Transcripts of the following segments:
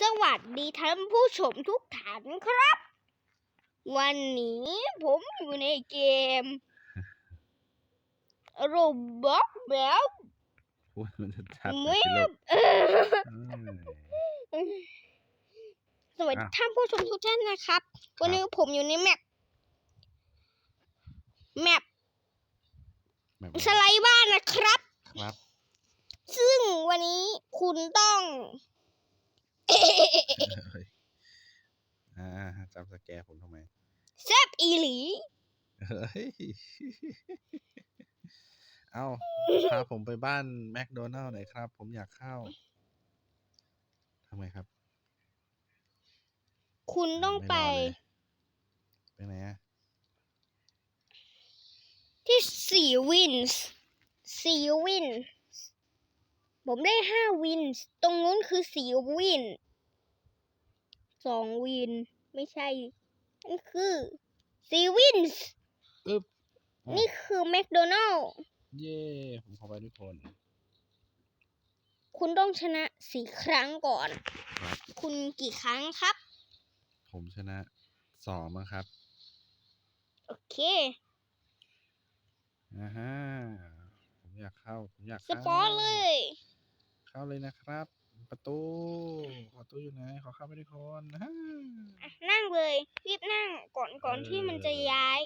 สวัสดีท่านผู้ชมทุกท่านครับ วันนี้ผมอยู่ในเกมโรบอกแล้วพูดมันจะชัดเว็บเออสวัสดีอะท่านผู้ชมทุกท่านนะครับ วันนี้ผมอยู่ในแมปแมปแบบสไลด์บ้านนะครับ ครับ ซึ่งวันนี้คุณต้องเฮ้ย อ่าจำสแกร์ผมทำไมแซบอีหลี เฮ้ยเอาพาผมไปบ้านแมคโดนัลล์หน่อยครับ ผมอยากเข้าทำไมครับ คุณต้องไปม่รอเลยไปไหนอะที่สี่วินส์สี่วินส์ ผมได้ห้าวินส์ตรงนู้นคือสี่วินสองวิน ไม่ใช่นั่นคือสี่วินส์อึ๊บอ๋อนี่คือแมคโดนัลล์เย่ผมขอไปด้วยคน คุณต้องชนะสี่ครั้งก่อน ครับ คุณกี่ครั้งครับ ผมชนะสองมั้งครับโอเค อ่าฮะผมอยากเข้า ผมอยากสเข้าปอร์ตเลย เข้าเลยนะครับ ประตูประตูอยู่ไหน ขอเข้าไปด้วยคนนะอะนั่งเลยรีบนั่งก่อนก่อนเออที่มันจะย้าย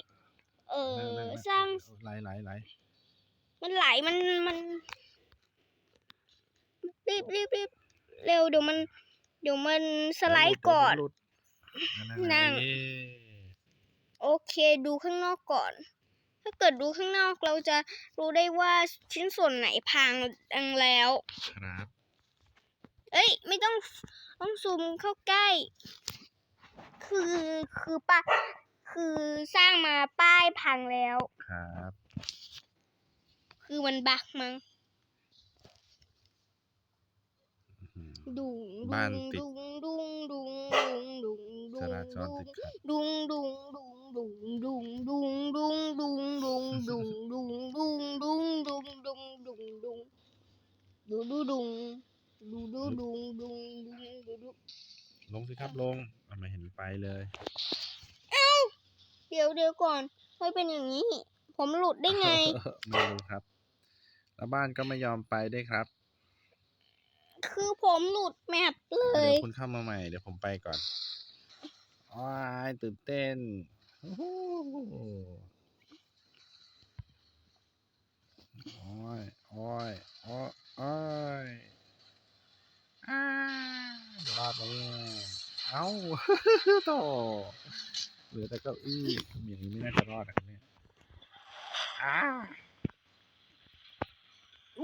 เออนั่งนั่งนั่งสร้างไหลไหลไหลมันไหลมันมัน รีบรีบรีบเร็วเดี๋ยวมัน เดี๋ยวมันสไลด์ก่อนหลุดหลุดนั่งเย้โอเคดูข้างนอกก่อน ถ้าเกิดดูข้างนอกเราจะรู้ได้ว่าชิ้นส่วนไหนพังดังแล้ว ครับ เอ้ย ไม่ต้องต้องซูมเข้าใกล้ คือคือป้าคือสร้างมาป้ายพังแล้ว ครับ คือมันบักมั้งอื้อหือดุงบ้านติด ดุงดุงดุงดุงดุงดุจงราจรดุงติดขัด ดุงดุงดุงดุง ลงสิครับลงอะไม่เห็นไปเลย เดี๋ยวเดี๋ยวก่อนเฮ้ยเป็นอย่างนี้ ผมหลุดได้ไง ไม่รู้ครับ แล้วบ้านก็ไม่ยอมไปด้วยครับ คือผมหลุดแมปเลเดี๋ยยวคุณเข้ามาใหม่เดี๋ยวผมไปก่อนอ้ายตื่นเต้นโอ้โหโอ้ยโอ้ยโอ้ยโอ้ยอ้าเดี๋ยว รอดไหมเนี่ยเอ้าโตเหลือแต่เก้าอี้อย่างนี้ไม่น่าจะรอดนะครับเนี่ยอ้า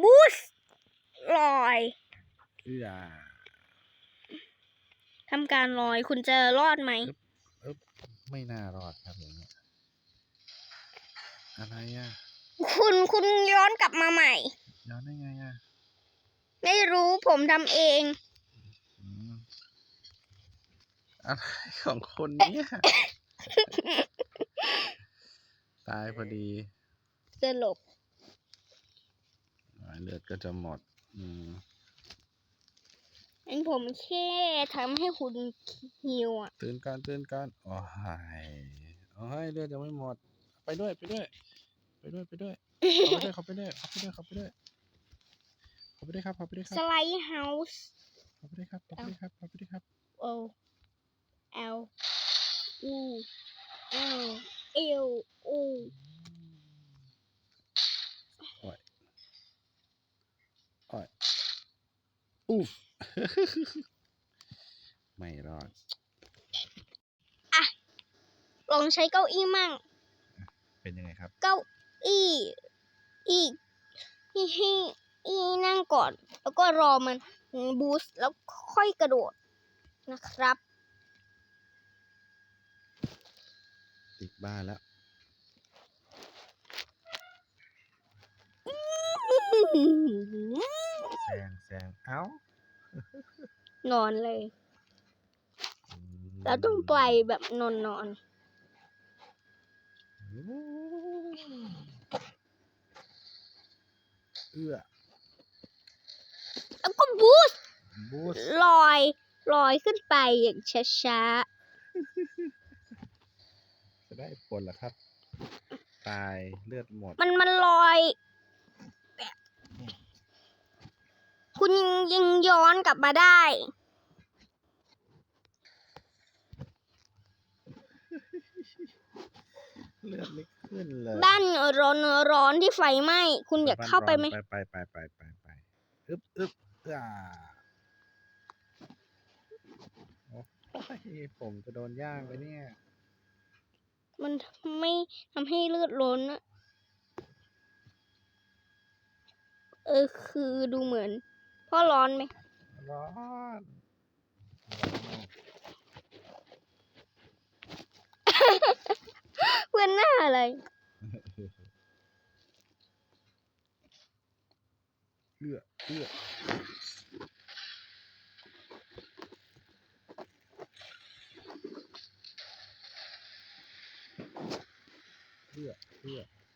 บูสลอยเอื้อทำการลอยคุณจะรอดไหมอึ๊บไม่น่ารอดครับอย่างเงี้ยอะไรอะ คุณคุณย้อนกลับมาใหม่ ย้อนได้ไงอะ ไม่รู้ผมทำเอง อืม อะไรของคนเนี่ยตายพอดีสลบอ่าเลือดก็จะหมด อืมอันผมแค่ทำให้คุณหิวอะ ตื่นก่อนตื่นก่อนโอ้ยโอ้ยเลือดยังไม่หมด ไปด้วยไปด้วย ไปด้วยไปด้วยเขาไปด้วยเขาไปด้วยเขาไปด้วยเขาไปด้วยเขาไปด้วยครับเขาไปด้วยคสรับไลด์เฮาส์เขาไปด้วยครับเขาไปด้วยครับเขาไปด้วยครับ โอ เอลอูเอลเอลอูโอ้ยโอ้ยอุ๊ฟไม่รอดลองใช้เก้าอี้มั่ง เป็นยังไงครับ เก้าอี้อีกอีให้อีนั่งก่อน แล้วก็รอมันบูสต์แล้วค่อยกระโดดนะครับ ติดบ้านแล้วแซงแซงเอ้านอนเลยอืมแล้วต้องไปแบบนอนนอนเอื้อๆแล้วก็บูสต์บูสลอย ลอยขึ้นไปอย่างช้าจะ ได้ผลเหรอครับ ตายเลือดหมดๆมันมันลอยแบบคุณยังย้อนกลับมาได้ เลือดไม่ขึ้นเลยบ้านร้อนร้อนที่ไฟไหม้คุณอยากเข้าไปไหมไปไปไปไปไปไปอึบอึบอ่าโอ้ยผมจะโดนย่างไปเนี่ย มันไม่ทำให้เลือดร้อนอะเออคือดูเหมือนพ่อร้อนไหมร้อนเพื่อนหน้าอะไรเลือดเลือดเลือดเลือ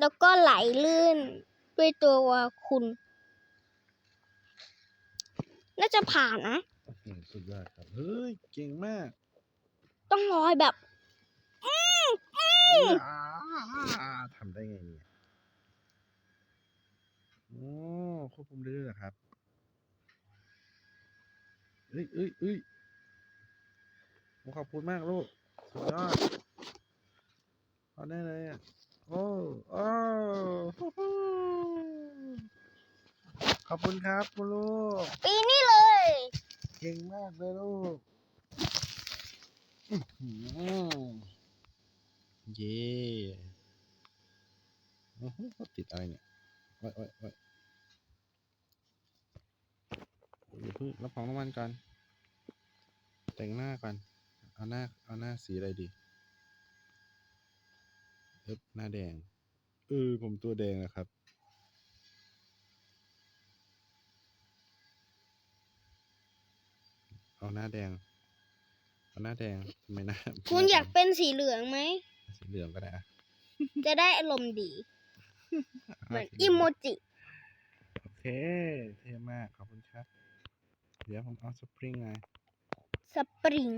แล้วก็ไหลลื่นด้วยตัวคุณ น่าจะผ่านนะ สุดยอดครับ เฮ้ย เก่งมาก ต้องลอยแบบอ่าทำได้ไงเนี่ยโอ้ควบคุมได้ด้วยเหรอครับเอ้ยเอ้ยเอ้ยโอ้ขอบคุณมากลูก สุดยอดเอาได้เลยอะ โอ้โอ้ฮู้ฮู้ขอบคุณครับคุณลูก ปีนี้เลย เก่งมากเลยลูกอื้อหือ เย่โอ้โหติดอะไรเนี่ยไว้ไว้ไว้อย่าเพิ่งรับของรางวัลก่อนแต่งหน้าก่อนเอาหน้าเอาหน้าสีอะไรดีเอ๊บหน้าแดง เออ ผมตัวแดงนะครับเอาหน้าแดง หน้าแดงทำไมหน้าคุณอยากเป็นสีเหลืองไหม สีเหลืองก็ได้อะจะได้อารมณ์ดี เหมือนสีอิลืงโมจิ โอเค เท่มาก ขอบคุณครับ เดี๋ยวผมเอาสปริงไงสปริง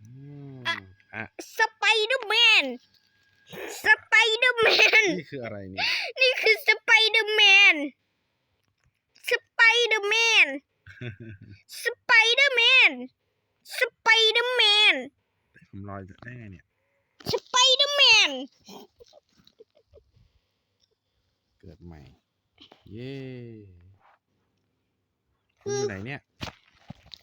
อืมอะอะ สไปเดอร์แมน สไปเดอร์แมน นี่คืออะไรเนี่ย นี่คือสไปเดอร์แมน สไปเดอร์แมน สไปเดอร์แมน สไปเดอร์แมนผมลอยได้ไงเนี่ย สไปเดอร์แมน เกิดใหม่ เย้คุณอยู่ไหนเนี่ย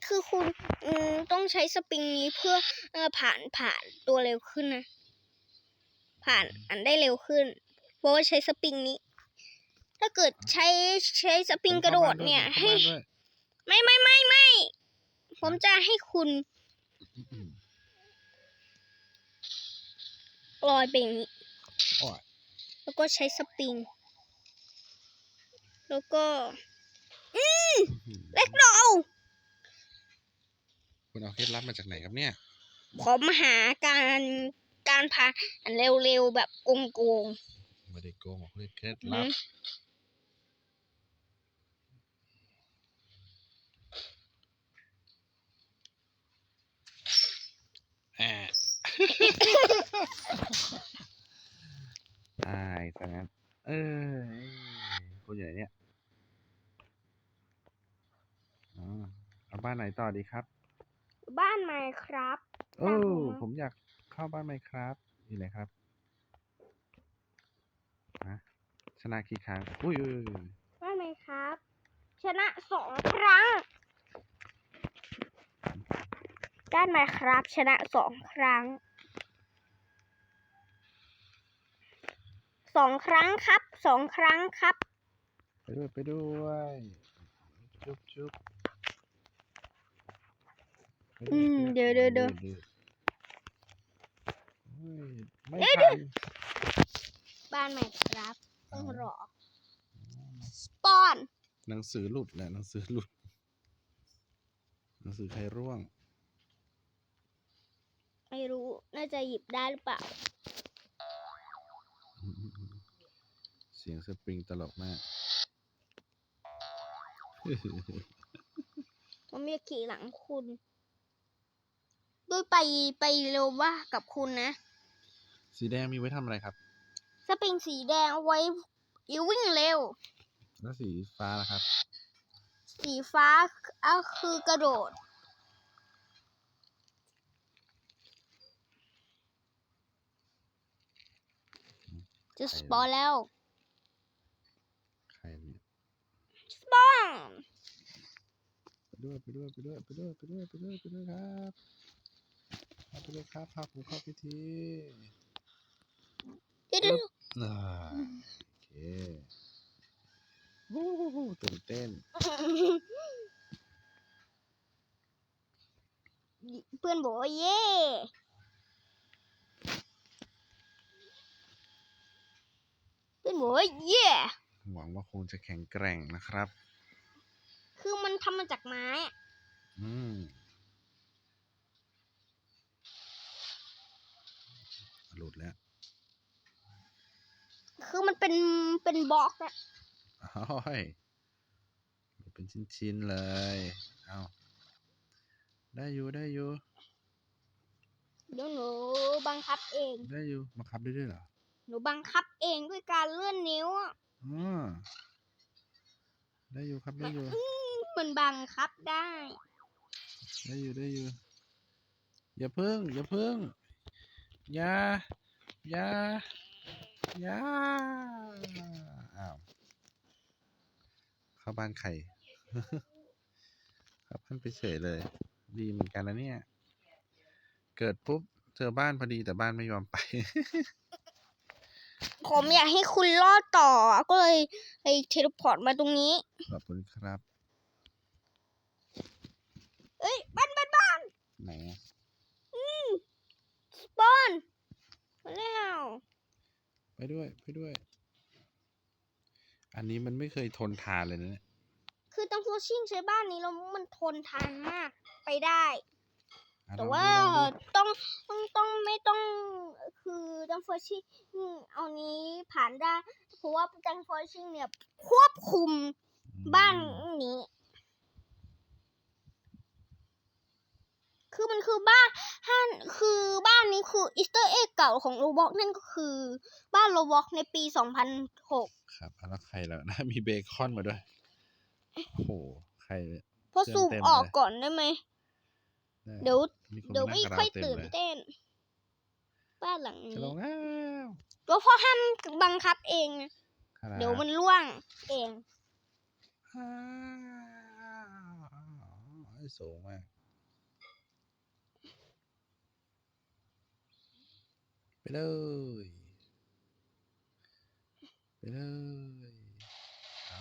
คือคุณอืมต้องใช้สปริงนี้เพื่อเอ่อผ่านผ่านตัวเร็วขึ้นนะ ผ่านอันได้เร็วขึ้น เพราะว่าใช้สปริงนี้ ถ้าเกิดใช้ใช้สปริงกระโดดเนี่ยผมให้เข้าบ้านด้วยไม่ไม่ไม่ไม่ ผมจะให้คุณอืมลอยไปอย่างนี้โอ้ยแล้วก็ใช้สปริง แล้วก็ อื้อหือเล็กโดเอาคุณเอาเคล็ดลับมาจากไหนครับเนี่ยผมหาการการพาอันเร็วๆแบบโกงไม่ได้โกงหรอกเลยเคล็ดๆลันะบ อะตายซะงั้นเอ้ยคุณอยู่ไหนเนี่ยอ๋อเอาบ้านไหนต่อดีครับ บ้านไม้ครับโอ้ครับผมผมอยากเข้าบ้านไหมครับอยู่ไหนครับฮะชนะกี่ครั้งอุ้ยอุ้ยอุ้ยบ้านไม้ครับ ชนะสองครั้ง ด้านไม้ครับชนะสองครั้งสองครั้งครับสองครั้งครับ ไปด้วยไปด้วยจุ๊บจุ๊บไปด้วยอืมไปเดี๋ยวเดี๋ยวเดี๋ยวเฮ้ยไม่ทันบ้านไม้ครับต้องรอมาสปอน หนังสือหลุดแหละหนังสือหลุด หนังสือใครร่วง ไม่รู้ น่าจะหยิบได้หรือเปล่า เสียงสปริงตลกมาก ผมอยากขี่หลังคุณด้วยไปไปเร็วว่ากับคุณนะ สีแดงมีไว้ทำอะไรครับ สปริงสีแดงเอาไว้วิ่งเร็ว แล้วสีฟ้าล่ะครับ สีฟ้าเอาคือกระโดด จะสปอนแล้วใครเนี่ยสปอนไปด้วยไปด้วยไปด้วยไปด้วยไปด้วยไปด้วยไปด้วยครับเอาไปด้วยครับพาผมเข้าพิธีเดี๋ยวเดี๋ยวอ่าโอเควู้ฮู้ฮู้ตื่นเต้นเพื่อนบอกว่าเย่ เพื่อนบอกว่าเย่หวังว่าคงจะแข็งแกร่งนะครับ คือมันทำมาจากไม้อะอืมหลุดแล้วคือมันเป็นเป็นบล็อกอะอ้อยหลุดเป็นชิ้นๆเลย เอาได้อยู่ได้อยู่ เดี๋ยวหนูบังคับเอง ได้อยู่บังคับได้ด้วยเหรอ หนูบังคับเองด้วยการเลื่อนนิ้วอะอ่าได้อยู่ครับได้อยู่ มันบังคับได้ ได้อยู่ได้อยู่ อย่าเพิ่ง อย่าเพิ่ง อย่า อย่า อย่า อ้าว เข้าบ้านใครเข้าบ้านไปเฉยเลย ดีเหมือนกันนะเนี่ย เกิดปุ๊บเจอบ้านพอดีแต่บ้านไม่ยอมไป ผมอยากให้คุณรอดต่อ ก็เลยไอ้เทเลพอร์ตมาตรงนี้ ขอบคุณครับ เอ้ยบ้านบ้านบ้านไหนอะสปอนมาแล้วไปด้วยไปด้วย อันนี้มันไม่เคยทนทานเลยนะเนี่ยคือตังโฟชิ่งใช้บ้านนี้แล้วมันทนทานมากไปได้ อะแต่ลองว่าดูลองดู ต้องต้องต้องไม่ต้อง คือดังเฟอร์ชิ่งเอานี้ผ่านได้เพราะว่าดังเฟอร์ชิ่งเนี่ยควบคุมบ้านนี้ คือมันคือบ้านห้านคือบ้านนี้คืออีสเตอร์เอ็กเก่าของโรบอกนั่นก็คือ บ้านโรบอกในปี2006ครับอะแล้วใครแล้วนะมีเบคอนมาด้วยโอ้โหใครเนี่ยพอเต็มซูมเต็มออกเลยก่อนได้ไหมได้เดี๋ยวมีคนเดี๋ยวมาไม่นั่งกับค่อยเราเต็มตื่นเลยเต้น บ้านหลังนี้จะลงแล้วตัวพ่อห้ามบังคับเองนะครับเดี๋ยวมันล่วงเองอ้าวสูงมากไปเลยไปเลยเอา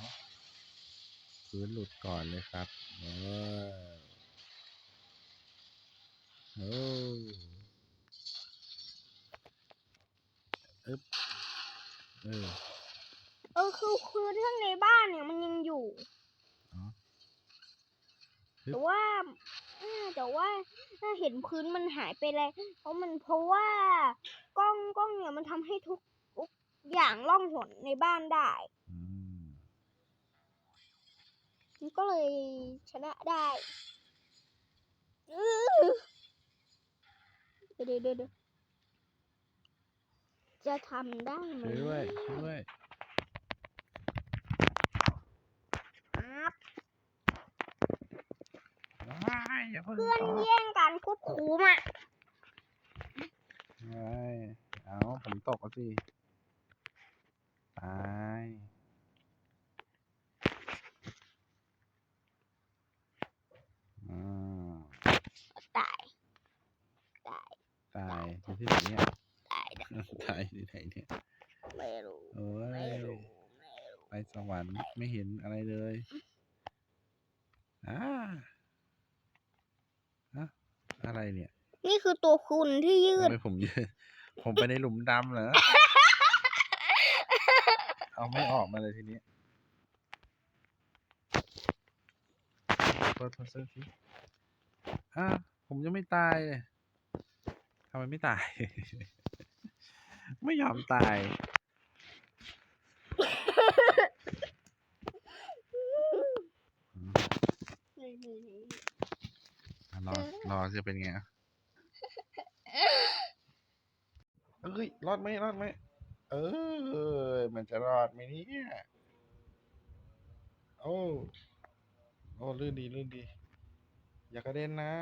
พื้นหลุดก่อนเลยครับเออโอ้ อึ๊บเออเออคือคือเรื่องในบ้านเนี่ยมันยังอยู่ อ๋อฮึบแต่ว่าอ่าแต่ว่าถ้าเห็นพื้นมันหายไปเลยเพราะมันเพราะว่ากล้องกล้องเนี่ยมันทำให้ทุกทุกอย่างล่องหนในบ้านได้ อืมมันก็เลยชนะได้อื้อเดี๋ยวเดี๋ยวเดี๋ยว จะทำได้ไหมช่วยด้วยช่วยด้วยครับว้ายอย่าเพิ่งเพื่อนตกแย่งการควบคุมอะว้ายเอาผมตกแล้วสิตายอ่าตาย ตาย ตายอยู่ที่ไหนเนี่ย ตายที่ไหนเนี่ยไม่รู้โอ้ยไปสวรรค์ไม่เห็นอะไรเลยอ่าอะไรเนี่ย นี่คือตัวคุณที่ยืดไม่ผมยืดผมไปในหลุมดำเหรอ เอาไม่ออกมาเลยทีนี้เปิดโทรศัพท์ทีอ่าผมยังไม่ตายเลยทำไมไม่ตาย ไม่ยอมตายอะรอ รอจะเป็นไงอะเอ้ย รอดไหมรอดไหม เออ มันจะรอดไหมเนี่ย โอ้ โอ้ลื่นดีลื่นดี อย่ากระเด็นนะ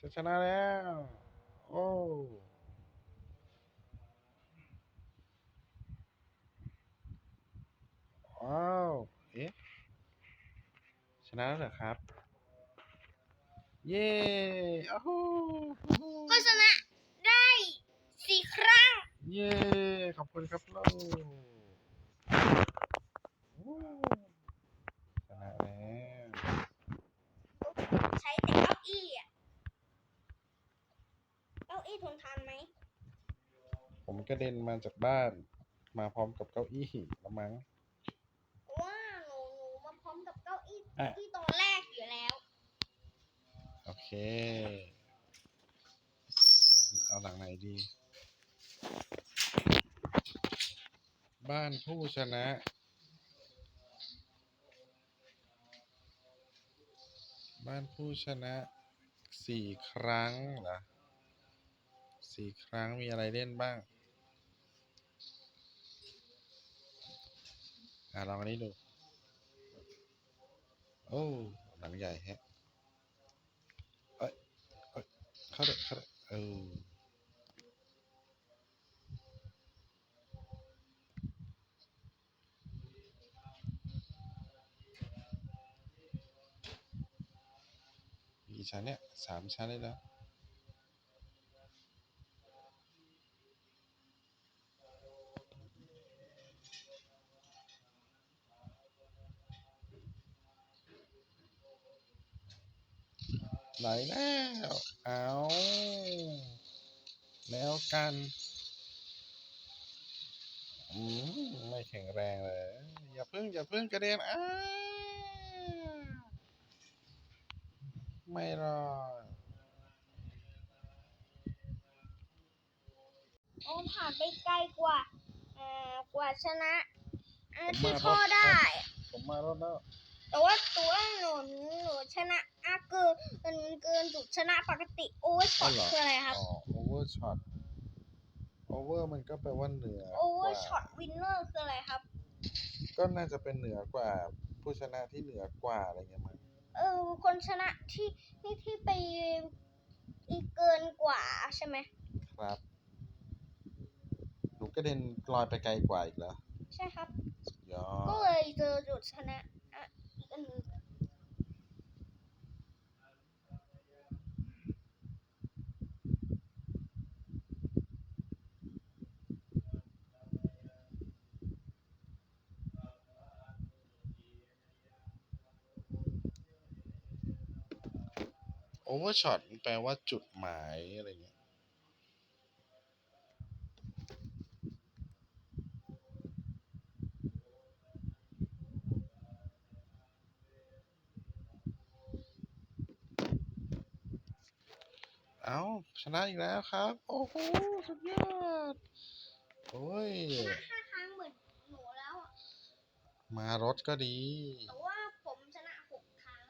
จะชนะแล้ว โอ้ ว้าว เอ๊ะ ชนะแล้วเหรอครับ เย้โอ้โหก็ชนะได้สี่ครั้ง เย้ ขอบคุณครับโลโอ้ชนะแล้วใช้แต่เก้าอี้อะเก้าอี้ทนทานไหม ผมกระเด็นมาจากบ้าน มาพร้อมกับเก้าอี้ละมั้ง ว่าหนูหนูมาพร้อมกับเก้า อี้อะ ที่ตอนแรกอยู่แล้วโอเค เอาหลังไหนดี บ้านผู้ชนะ บ้านผู้ชนะสี่ครั้งเหรอสี่ครั้งมีอะไรเล่นบ้าง อะลองอันนี้ดู โอ้หลังใหญ่แฮะเอ้ยเอ้ยเข้าเถอะเข้าเถอะเออมีกี่ชั้นเนี่ยสามชั้นเลยแล้ว ไหลแล้ว เอาแล้วกันอืมไม่แข็งแรงเลย อย่าเพิ่งอย่าเพิ่งกระเด็นอ้าไม่รอดโอ้ผ่านไปไกลกว่าเอ่อกว่าชนะอ่าผมที่มาพ่อรถได้ ผมมารถแล้ว แต่ว่าตัวหนูหนูชนะอะเกินเกินเกินจุดชนะปกติโอ้ช็อตอ๋อเหรอคืออะไรครับอ๋อโอเวอร์ช็อตโอเวอร์มันก็แปลว่าเหนือโอเวอร์กว่าช็อตวินเนอร์คืออะไรครับ ก็น่าจะเป็นเหนือกว่า ผู้ชนะที่เหนือกว่าอะไรเงี้ยมั้งเออคนชนะที่ที่ที่ไปอีกเกินกว่าใช่ไหมครับหนูกระเด็นลอยไปไกลกว่าอีกแล้วใช่ครับสุดยอก็ดเลยเจอจุดชนะ โอเวอร์ช็อตแปลว่าจุดหมายอะไรเงี้ย เอาชนะอีกแล้วครับ โอ้โห สุดยอด โอ้ย ชนะห้าครั้งเหมือนหนูแล้วอะมารถก็ดี แต่ว่าผมชนะหกครั้ง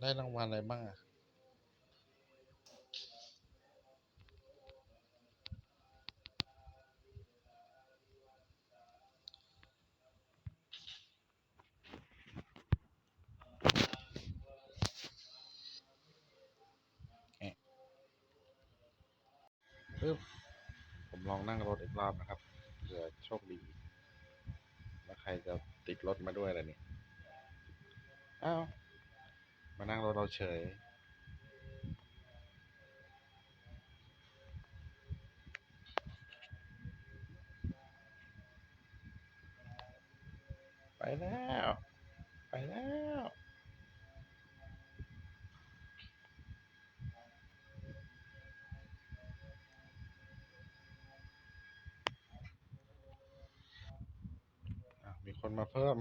ได้รางวัลอะไรบ้างอะ ปึ๊บผมลองนั่งรถอีกรอบนะครับเผื่อโชคดีแล้วใครจะติดรถมาด้วยล่ะเนี่ยอ้าวมานั่งรถเราเฉย ไปแล้ว ไปแล้วอ้าวมีคน คนมาเพิ่ม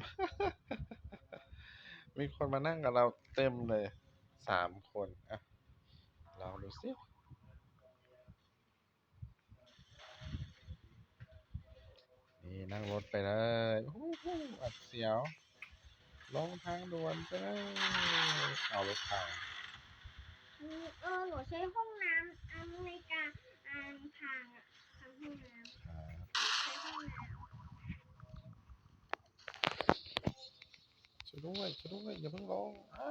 มีคนมานั่งกับเราเต็มเลย สามคนอะลองดูสินี่นั่งรถไปเลยโอ้โหอัดเสียว ลงทางด่วนไปเลยเอารถทางเออหนูใช้ห้องน้ำอเมริกาอ่างทางอะทางห้องน้ำครับใช้ห้องน้ช่ วยด้วยช่วยด้วยอย่าเพิ่งลงอ้า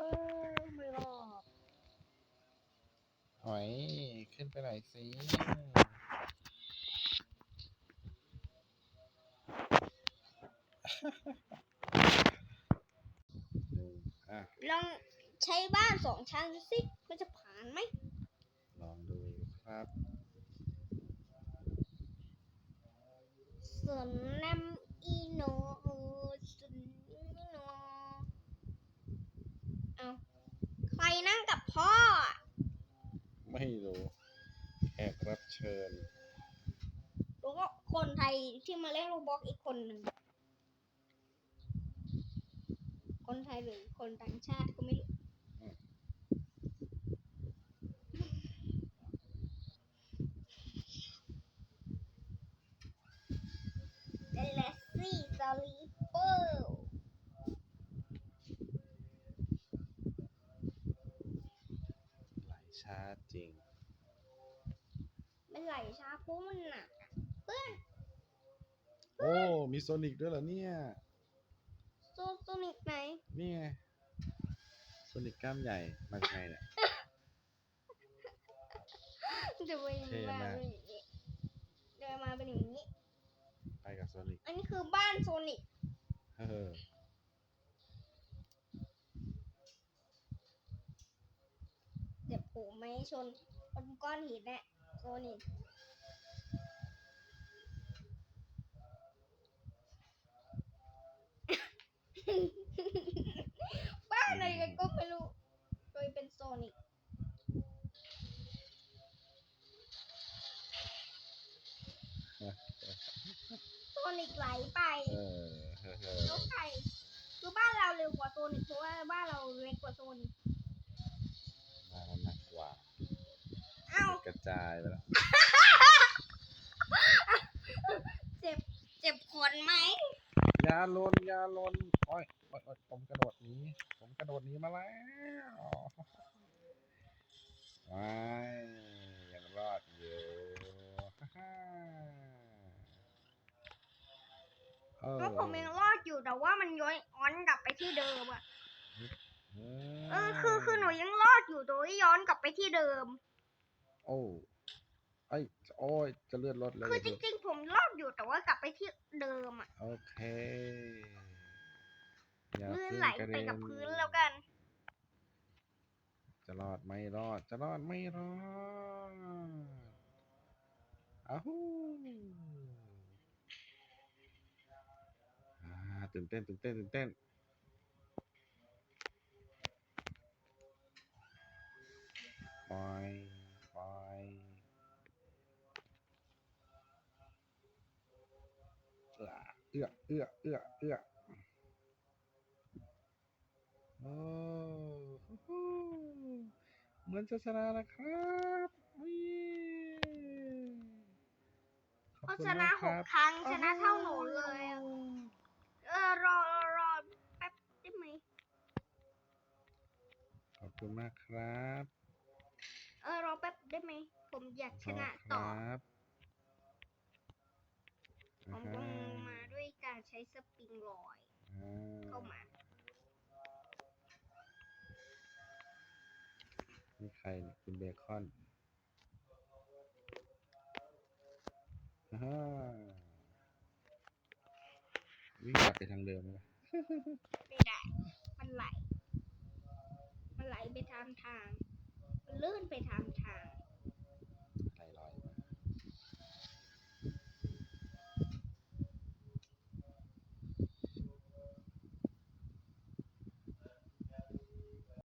วไม่รอดหอยขึ้นไปหน่อยสิหนึ่งอะำลองใช้บ้านสองชั้นสิมันจะผ่านไหมลองดูครับสวนน้ำอีโนสวนอีโนเอาใครนั่งกับพ่ออะ ไม่รู้แขกรับเชิญ แล้วก็คนไทยที่มาเล่นโรบ็อกอีกคนหนึ่ง คนไทยหรือคนต่างชาติก็ไม่รู้ เดลซี่ซาลีเปอร์ ไหลช้าจริง มันไห ลช้าเพราะมันหนักอะเพื่อนโอ้มีโซนิกด้วยเหรอเนี่ยโซโซนิกไหนนี่ไงโซนิกกล้ามใหญ่มาไงเนี่ยจะเป็นเท่มามากเป็นอย่างนี้เดินมาเป็นอย่างนี้ ไปกับโซนิกอันนี้คือบ้านโซนิกเออเจ็บหูไหมชนบนก้อนหินเนี่ยโซนิก บ้านอะไรกันก็ไม่รู้โดยเป็นโซนิกโซนิกไหลไปเออเฮ้อเฮ้อรถไฟคือบ้านเราเร็วกว่าโซนิกเพราะว่าบ้านเราเล็กกว่าโซนิกมาแล้วหนักกว่าเอ้ากระจายไปแล้ว เจ็บ เจ็บขนไหมอยาลนอยาลน โอ้ยโอ้ยโอ้ยผมกระโดดหนี้ผมกระโดดหนี้มาแล้วว้ายยังรอดอยู่ฮ่าฮ่าเออก็ผมยังรอดอยู่แต่ว่ามันย้อนย้อนกลับไปที่เดิมอะเออคือคือหนูยังรอดอยู่โดยย้อนกลับไปที่เดิม โอ้ไอ้ยโอ้ยจะเลื่อนรถเลยคือจเดี๋ยวริงๆ ผมรอดอยู่แต่ว่ากลับไปที่เดิมอะโอเคอย่า ลื่นเพิ่งไหลกระไปเด็นกับพื้นแล้วกัน จะรอดไม่รอด จะรอดไม่รอดอ้าวฮู้อ่าตื่นเต้นตื่นเต้นตื่นเต้นปล่อยปล่อยเอื้อเอื้อเอื้อเอื้อโอ้ฮู้ฮู้เหมือนจะชนะนะครับวิขอบเพราะคุณชนะมากหครักบครั้งชนะเท่าหนูเลยอะเออรอรอรอแป๊บได้ไหมขอบคุณมากครับเออรอแป๊บได้ไหมผมอยากชนะคต่อรับผมอ่าลฮะงมาด้วยการใช้สปริงลอย อ่าเข้ามา นี่ใครเนี่ยคุณเบคอนฮ่าวิ่งกลับไปทางเดิมไหมไม่ได้ มันไหล มันไหลไปทางทาง มันลื่นไปทางท